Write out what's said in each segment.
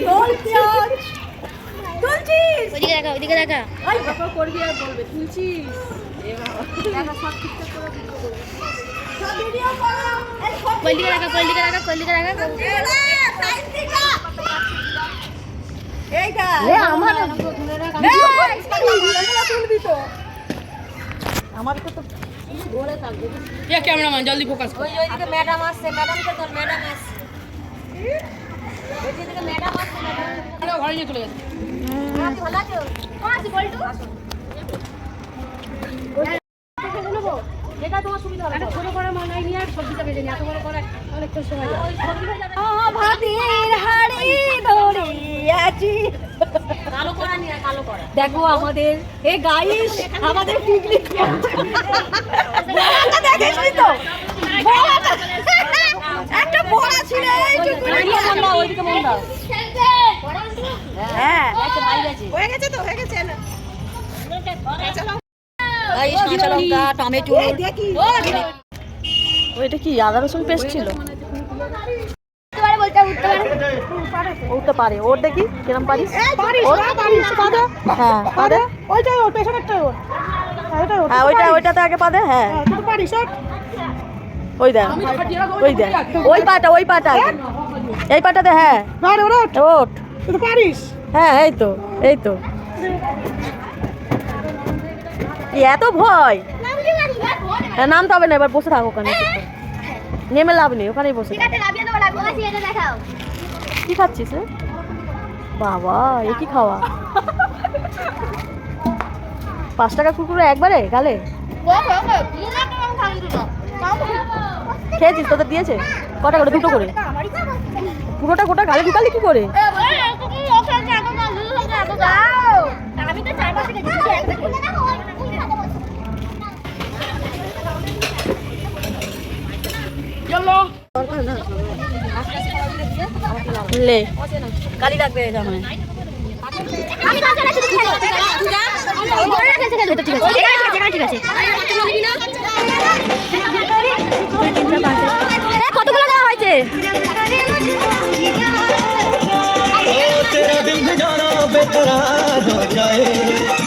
ঝোল পেঁয়াজ তুলছিস ওইদিকে দেখা ওইদিকে দেখা। ওই বাবা করবি আর বলবে তুলছিস এ বাবা। দেখা সব ঠিকঠাক করে দিতে বলবে। সব ভিডিও করো এই সব কোলদিকে দেখা কোলদিকে দেখা কোলদিকে দেখা। এইটা এ আমার তুলবি তো। আমার তো তো ক্যামেরাম্যান জলদি ফোকাস ওই ওইদিকে ম্যাডাম আসছে ম্যাডামকে তোর ম্যাডাম আসছে। দেখো আমাদের এ গাইস আমাদের পিকনিক বড়াটা। একটা বড়া ছিল এইটুকুনি বড়া। ওইদিকে মন দাও হ্যাঁ হয়ে গেছে তো হয়ে গেছে কাঁচা লঙ্কা টমেটো। ওইটা কি আদা রসুন পেস্ট ছিল? উঠতে পারে ওর দেখি কিরম পারিস? হ্যাঁ পাদে ওইটাই ওর পেছনেরটা ওর। হ্যাঁ ওইটা ওইটাতে আগে পাদে হ্যাঁ। পারিস ওই দেখ ওই দেখ ওই পাটা ওই পাটা আগে। এই পাটাতে হ্যাঁ। তো পারিস। হ্যাঁ এই তো এই তো। এত ভয়? হ্যাঁ নামতে হবে না এবার বসে থাকো ওখানে। নেমে লাভ নেই ওখানেই বসে। কি খাচ্ছিস রে বাবা এ কি খাওয়া? পাঁচ টাকা কুকুরে একবারে গালে? খেয়েছিস? তোদের দিয়েছে? কটা করে? দুটো করে। পুরোটা গোটা গালে ঢুকালি কি করে? লে। কালি লাগবে আছে ঠিক আছে। फरार हो जाए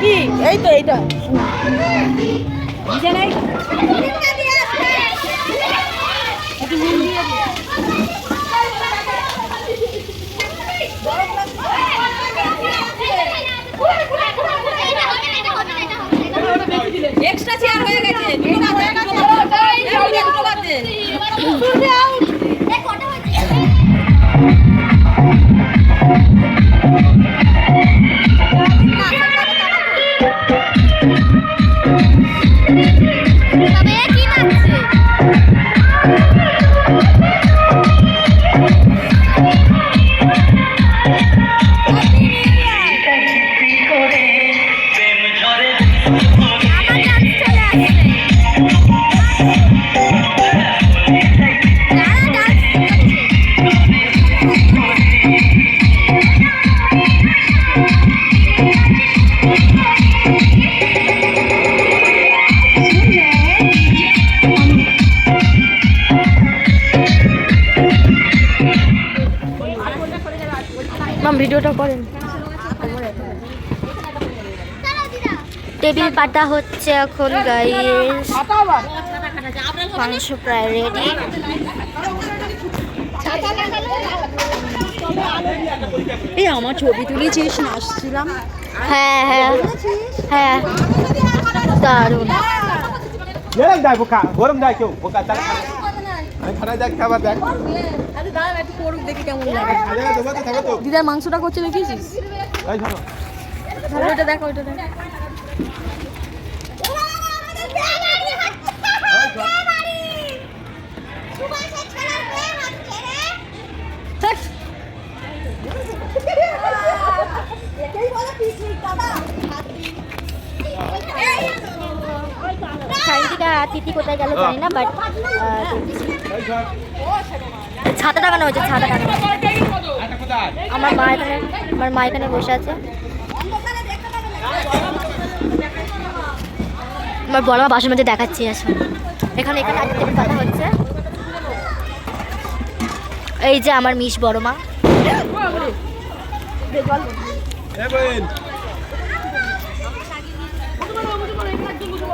কি? এই তো এইটা। নেই। এক্সট্রা চেয়ার হয়ে গেছে। ভিডিওটা করেন। টেবিল পাতা হচ্ছে এখন গাইস মাংস প্রায় রেডি এই আমার ছবি তুলেছিস? নাচছিলাম হ্যাঁ হ্যাঁ। হ্যাঁ। দারুণ। গরম যায় বোকা। গরম যায় কেউ বোকা চাল দিদার মাংসটা করছে ধরো। ওইটা দেখো ওইটা দেখো। সাইন্টিকা তিথি কোথায় গেল জানি না বাট ছাতা টাকানো হয়েছে ছাতা টাকানো আমার মা এখানে আমার মা এখানে বসে আছে। আমার বড় মা বাসন মধ্যে দেখাচ্ছি আসলে এখানে এখানে আজকে কথা হচ্ছে। এই যে আমার মিস বড় মা।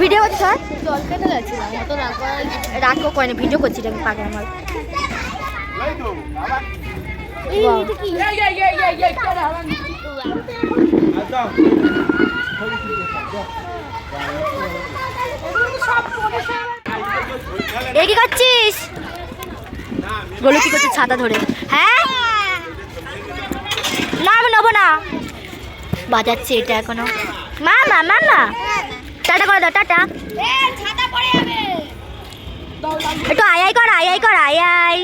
ভিডিও করছি স্যার? জল কেটে অত রাখো কয়নি ভিডিও করছি আমি পাগে আমার। এ কি করছিস? বলো কি করছিস ছাতা ধরে। হ্যাঁ? না আমি নেব না। বাজাচ্ছে এটা এখনও। মামা মামা। টাটা করে দাও, টাটা। একটু আই আই কর, আই আই কর, আই আই।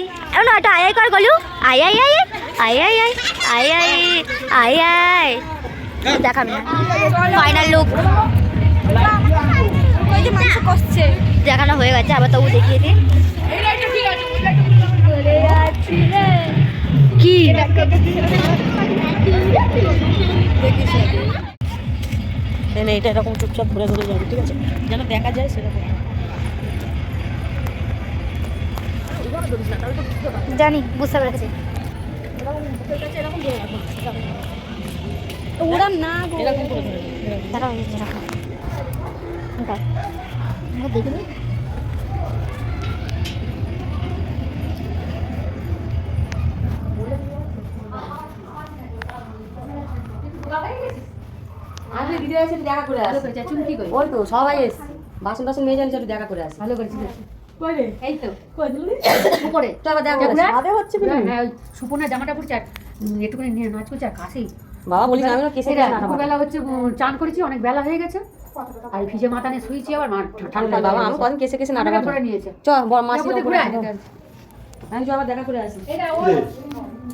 না, একটু আই আই কর, গলু। আই আই আই আই আই আই আই আই আই আই। দেখাবি না ফাইনাল লুক দেখানো হয়ে গেছে, আবার তবু দেখিয়ে দিন কি? এনে এটা এরকম চুপচাপ ঘুরে ঘুরে যাবে ঠিক আছে? যেন দেখা যায় সেরকম। জানি বুঝতে পেরেছি। ওরা না এরকম দেখে নিই। আজকে দিদি এসে দেখা করে আসে। ওই তো সবাই এসে বাসন নিয়ে সেটা দেখা করে আসে। ভালো করেছি এই তো। উপরে। তো আবার দেখা করে আদে হচ্ছে হ্যাঁ ওই সুপর্ণা জামাটা আর একটুখানি নিয়ে নাচ করছে আর কাছেই। বাবা বলিস আমি কেসে বেলা হচ্ছে চান করেছি অনেক বেলা হয়ে গেছে। আর ভিজে মাথা নিয়ে শুয়েছি আবার ঠান্ডা বাবা আমি কদিন কেসে কেসে নাটক করে। নিয়েছে চ বড় মাসি ঘুরে আমি আবার দেখা করে আসি।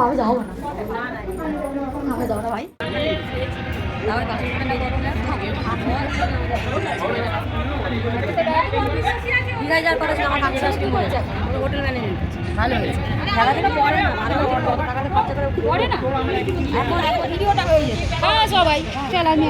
আমি যাব। না। আমি যাব না ভাই। আমার দীঘায় যাওয়ার কথা ছিল আমার কাছে আসতে বলেছে হোটেল ম্যানেজমেন্ট ভালো হয়েছে। খেলাধুলা পরে না ভালো টাকাটা খরচা করে পরে না? এখন এখন ভিডিওটা হয়ে হ্যাঁ সবাই। চল আমি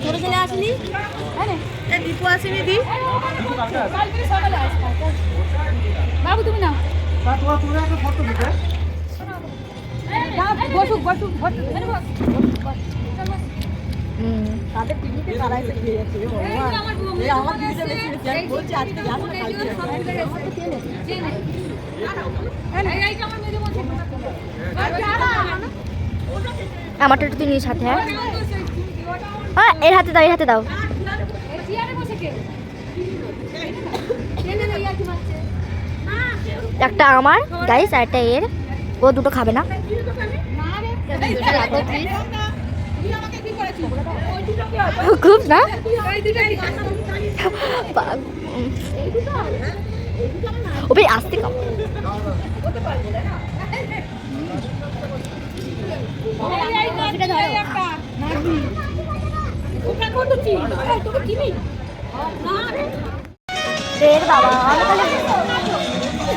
ধরে চলে আসলি হ্যাঁ দীপু আসেনি দি বাবু তুমি নাও বসুক বসুক বসুক তাদের টিভিতে তারা এসে খেয়ে যাচ্ছে আমার দিদিটা বেশি বলছে আজকে আসো কালকে আমার মেয়েদের মধ্যে আমারটা একটু নিয়ে সাথে হ্যাঁ? হ্যাঁ এর হাতে দাও, এর হাতে দাও। একটা আমার গাইস আর একটা এর। ও দুটো খাবে না। খুব, না? বা- ও ভাই আসতে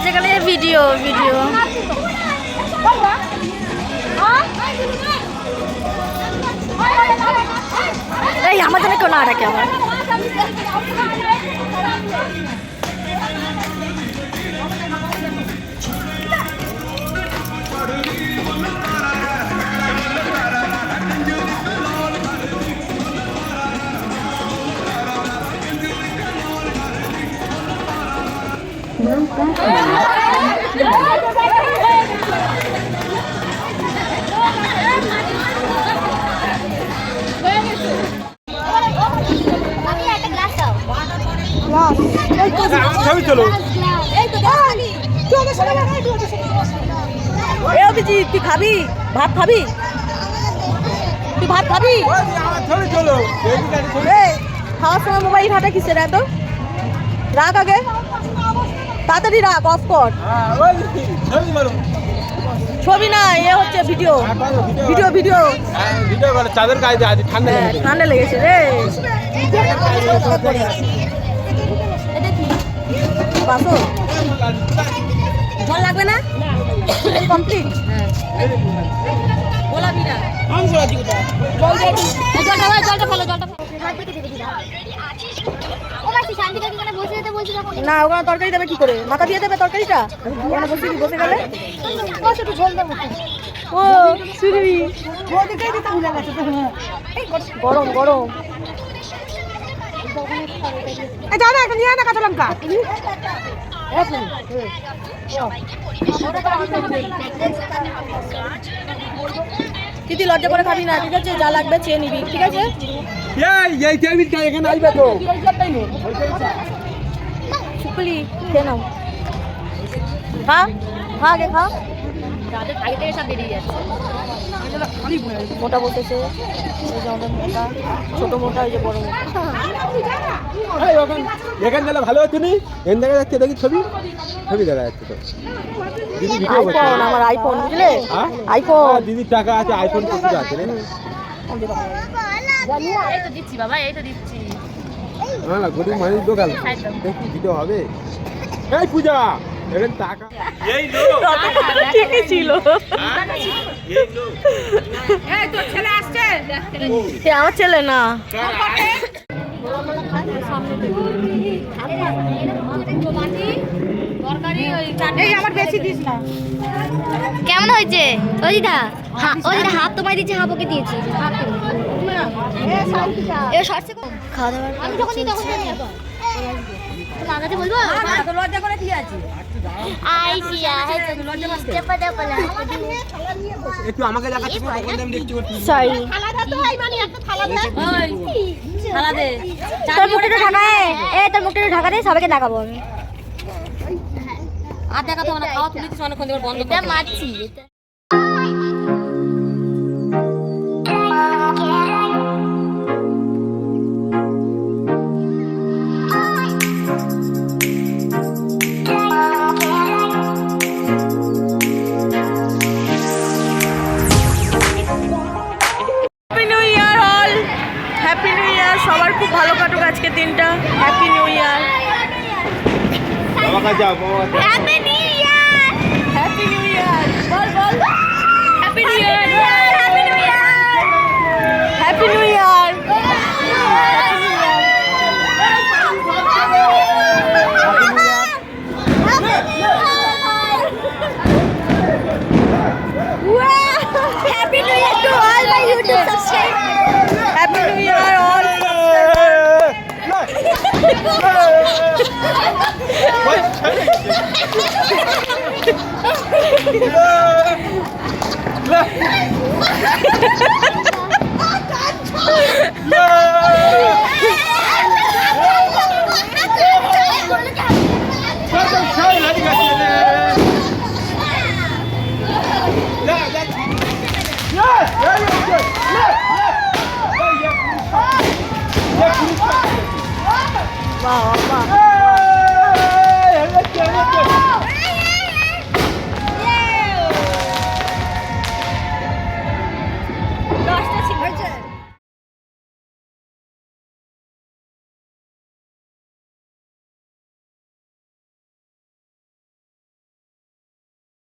যেখানে ভিডিও ভিডিও এই আমার জন্য কেউ না আমার তুই খাবি ভাত খাবি তুই ভাত খাবি খাওয়ার সময় মোবাইল ঘাটা কিসের এত? রাখ আগে? তাড়াতাড়ি রাখ অফ কর। ছবি না, এ হচ্ছে ভিডিও ভিডিও ভিডিও ভিডিও করে চাদর গায়ে আজ ঠান্ডা। ঠান্ডা লেগেছে রে। বাসো। জল লাগবে না? কমপ্লিট জলটা জলটা ফেলো, জলটা না ওখানে তরকারি দেবে কি করে? মাথা দিয়ে দেবে তরকারিটা? ওখানে বসে বসে গেলে একটু ঝোল দেবো। ও সুরভি গরম গরম। দাদা এখন নিয়ে না কাঁচা লঙ্কা। দিদি লজ্জা করে খাবি না ঠিক আছে? যা লাগবে চেয়ে নিবি ঠিক আছে? এই টেবিলটা এখানে আসবে তো। শুকলি খেয়ে নাও। খা খা আগে খা। মোটা বসেছে এই যে আমাদের মোটা ছোট মোটা ওই যে বড় মোটা। এখানে ভালো হতো নি? এখান দেখা যাচ্ছে দেখি ছবি। ছবি দেখা যাচ্ছে তো। আইফোন আমার আইফোন বুঝলে? হ্যাঁ? আইফোন দিদির টাকা আছে আইফোন প্রচুর আছে রে না না গরিব মানুষ দোকান। দেখি ভিডিও হবে। এই পূজা এখানে টাকা। এই লোক। ঠিকই ছিল। আমার ছেলে না। কেমন হয়েছে? ও দিদা হা- ও দিদা তোমায় দিচ্ছে হাফ ওকে দিয়েছি। খাওয়া দাওয়ার আমি যখন তখন লাগাতে বলব? লজ্জা করে কি আছে। একটু আমাকে দেখাচ্ছি তখন আমি দেখছি সরি তোর মুখটা ঢাকা এ এ তোর মুখটা ঢাকা দে সবাইকে দেখাবো আমি। আর দেখাতে না খাওয়া তুলেছিস অনেকক্ষণ বন্ধ মারছি বাবা Bye. Bye.